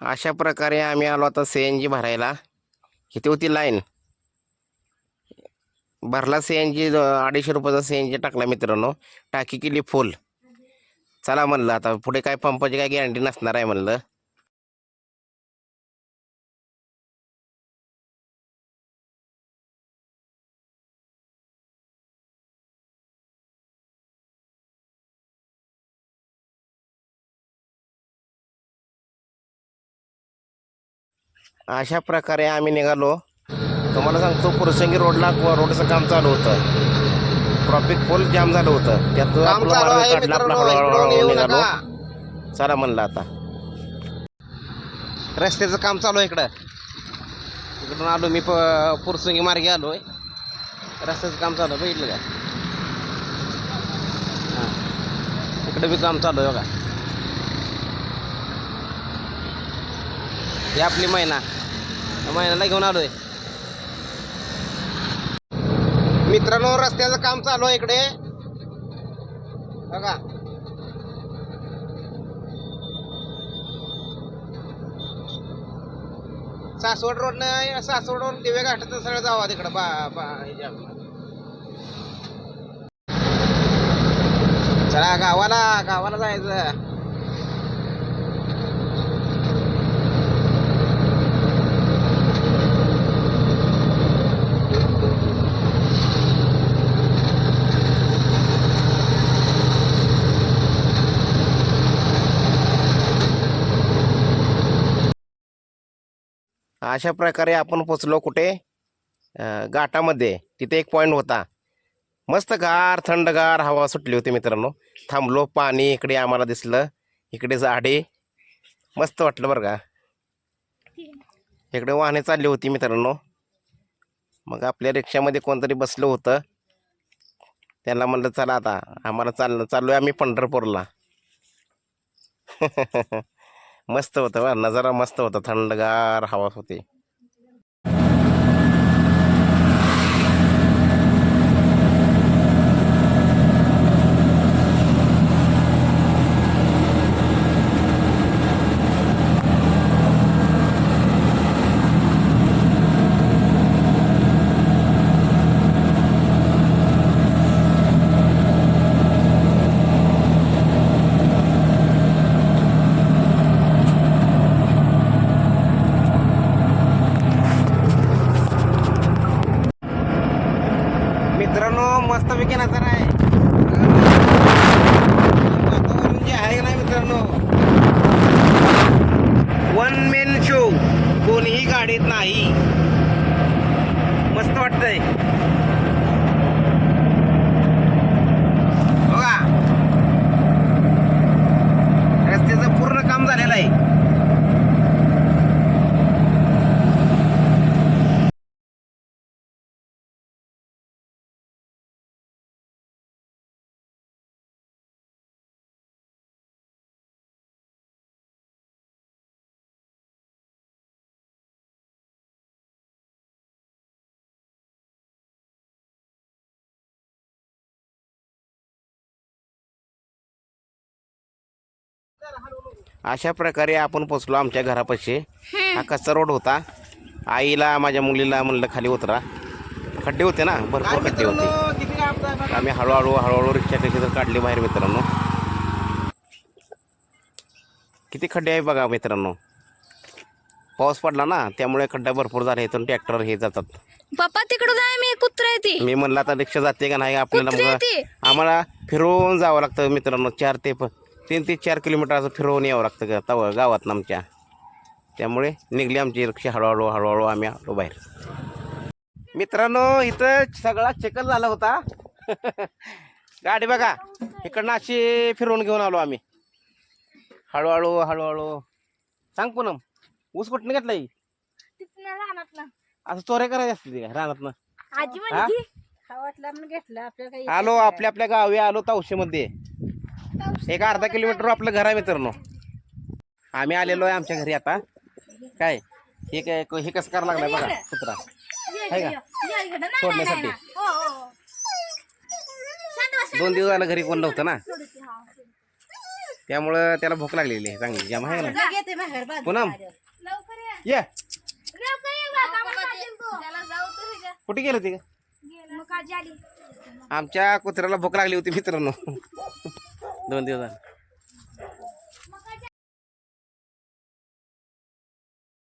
अशा प्रकारे आम्ही आलो आता सी एन जी भरायला. किती होती लाईन. भरला सी एन जी अडीचशे रुपयाचा सी एन जी टाकला मित्रांनो. टाकी केली फुल चला म्हणलं आता पुढे काय पंपाची काय गॅरंटी नसणार आहे म्हणलं. अशा प्रकारे आम्ही निघालो. तुम्हाला सांगतो पुरसंगी रोडला रोडचं काम चालू होतं. ट्रॉफिक फुल जाम झालं होतं. त्यात काम आपलं चालू मार्ग आहे काढला, आपला मित्रांनो हळूहळू इकडून येऊ निघालो. चला म्हणलं आता. रस्त्याचं काम चालू आहे इकडं. इकडून आलो मी प- पुरसुंगी मार्गे आलोय. रस्त्याचं काम चालू आहे बघितलं का? इकडे बी काम चालू आहे बघा. ही आपली महिना महिन्याला घेऊन आलोय. मित्रांनो रस्त्याचं काम चालू आहे इकडे. बघा. सासवड रोड सासवड रोड दिवे घाटाचं सगळं जावा तिकडं. बा बा चला गावाला गावाला जायचं. अशा प्रकारे आपण पोचलो कुठे? घाटामध्ये. तिथे एक पॉईंट होता. मस्त गार थंडगार हवा सुटली होती मित्रांनो. थांबलो पाणी इकडे आम्हाला दिसलं. इकडे झाडे. मस्त वाटलं बरं का? इकडे वाहने चालली होती मित्रांनो. मग आपल्या रिक्षामध्ये कोणतरी बसलं होतं. त्यांना म्हणलं चला आता आम्हाला चाललं आहे आम्ही पंढरपूरला. मस्त होतं बा. नजारा मस्त होता. थंडगार हवा होती मित्रांनो मस्त नजर आहे. वातावरण जे आहे ना मित्रांनो वन मेन शो कोणीही गाडीत नाही. मस्त वाटतंय. बघा रस्त्याचं पूर्ण काम झालेलं आहे अशा प्रकारे आपण पोचलो आमच्या घरापाशी. हा कच्चा रोड होता. आईला माझ्या मुलीला म्हणलं खाली उतरा. खड्डे होते ना भरपूर खड्डे होते. आम्ही हळूहळू हळूहळू रिक्षा कशी तर काढली बाहेर मित्रांनो. किती खड्डे आहे बघा मित्रांनो. पाऊस पडला ना त्यामुळे खड्डा भरपूर झाले इथून ट्रॅक्टर हे जातात. पप्पा तिकडं जाय मी कुत्रा येते मी म्हणलं आता रिक्षा जाते का नाही आपल्याला आम्हाला फिरवून जावं लागतं मित्रांनो चार ते प तीन ते चार किलोमीटर असं फिरवून यावं लागतं गा- तव गावात आमच्या. त्यामुळे निघली आमची रिक्षा हळूहळू हळूहळू आम्ही आलो बाहेर. मित्रांनो इथं सगळा चिखल झाला होता. गाडी बघा इकडनं अशी फिरवून घेऊन आलो आम्ही. हळूहळू हळूहळू. सांग पूनम ऊस कुठनं घेतलाय असं चोऱ्या करायच्या असते का काही आलो आपल्या आपल्या गावी आलो तावशेमध्ये. एक अर्धा किलोमीटर आपलं घर आहे मित्रांनो. आम्ही आलेलो आहे आमच्या घरी आता. काय? हे काय हे कसं करावं लागलाय बघा कुत्रा. आहे का? सोडण्यासाठी. दोन दिवस झालं घरी कोण नव्हतं ना? त्यामुळं त्याला भूक लागलेली आहे चांगली. जाम आहे ना. पुनम. ये. कुठे गेलं ते आमच्या कुत्र्याला भूक लागली होती मित्रांनो. दोन दिवस